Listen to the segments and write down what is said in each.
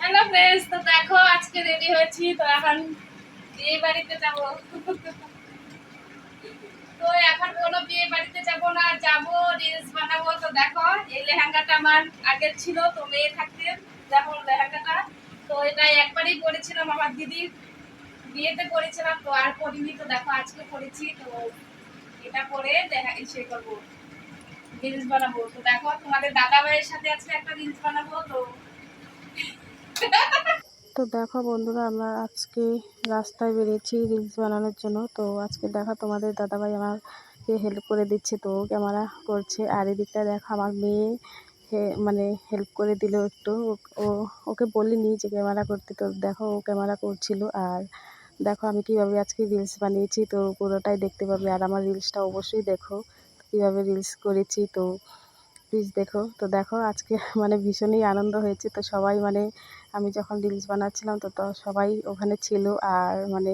Hello friends তো দেখো আজকে রেডি হয়েছি, তো এখন বিয়ে বাড়িতে যাব। তো এখন কোনো বিয়ে বাড়িতে যাব না, যাব রিলস বানাবো। তো দেখো, এই লেহেঙ্গাটা আমার আগের ছিল, তো মেয়ে থাকতে দেখো লেহেঙ্গাটা। তো এটা একবারই পরেছিলাম আমার দিদির। বিয়েতে পরেছিলাম, তো আর পরিনি, তো দেখো আজকে পরেছি, তো এটা দেখা করব। বানাবো। তো দেখো, তোমাদের দাদা ভাইয়ের সাথে আজকে একটা বানাবো, তো। তো দেখো বন্ধুরা, আমরা আজকে রাস্তায় বেরিয়েছি রিলস বানানোর জন্য। তো আজকে দেখা, তোমাদের দাদাভাই আমাকে হেল্প করে দিচ্ছে। তো ক্যামেরা করছে, আর এদিকটা দেখো, আমার মেয়ে মানে হেল্প করে দিল একটু। ও ওকে বলিনি যে ক্যামেরা করতে। তো দেখো, ও ক্যামেরা করছিল, আর দেখো আমি কীভাবে আজকে রিলস বানিয়েছি, তো পুরোটাই দেখতে পাবে। আর আমার রিলসটা অবশ্যই দেখো, কীভাবে রিলস করেছি, তো প্লিজ দেখো। তো দেখো, আজকে মানে ভীষণই আনন্দ হয়েছে। তো সবাই মানে আমি যখন রিলস বানাচ্ছিলাম, তো সবাই ওখানে ছিল আর মানে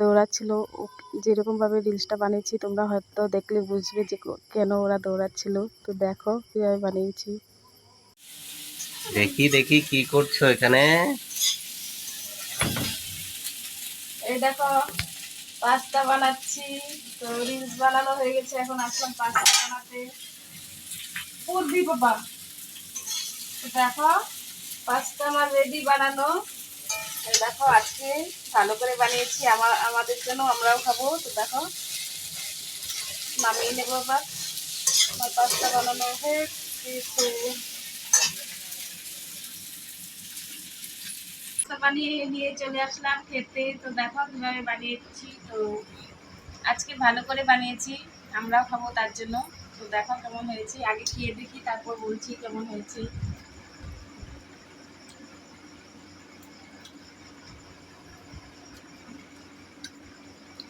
দৌড়াচ্ছিল। যেরকমভাবে রিলসটা বানিয়েছি, তোমরা হয়তো দেখলে বুঝবে যে কেন ওরা দৌড়াচ্ছিল। তো দেখো কীভাবে বানিয়েছি। দেখি দেখি কি করছ এখানে। দেখো, পাস্তা বানাচ্ছি। তো রিলস বানানো হয়ে গেছে, এখন আসলাম পাস্তা বানাতে। পড়বি বাবা দেখো, পাস্তা আমার রেডি বানানো। দেখো, আজকে ভালো করে বানিয়েছি। আমার, আমাদের জন্য আমরাও খাব। তো দেখো, নামিয়ে নেব এবার আমার পাস্তা বানানো হয়ে গেছে পাস্তা বানিয়ে নিয়ে চলে আসলাম খেতে। তো দেখো কীভাবে বানিয়েছি। তো আজকে ভালো করে বানিয়েছি আমরাও খাব তার জন্য। তো দেখো কেমন হয়েছে। আগে খেয়ে দেখি তারপর বলছি কেমন হয়েছে।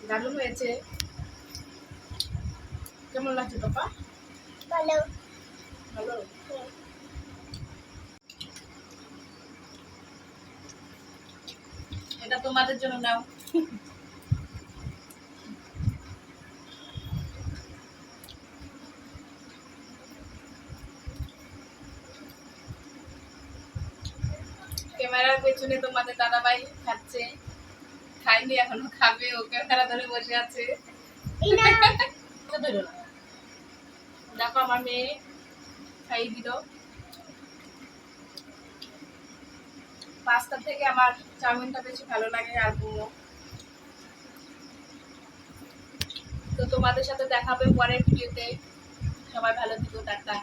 দারুণ হয়েছে। কেমন লাগছে পাপা? ভালো। ভালো? এটা তোমাদের জন্য নাও। ক্যামেরার পেছনে তোমাদের দাদা ভাই খাচ্ছে। খাইনি এখনও খাবে। ও ক্যামেরা ধরে বসে আছে। দেখো আমার মেয়ে খাইয়ে দিল। পাস্তা থেকে আমার চাউমিনটা বেশি ভালো লাগে আর মোমো। তো তোমাদের সাথে দেখাবে পরের ভিডিওতে সবাই ভালো থেকো, টাটা।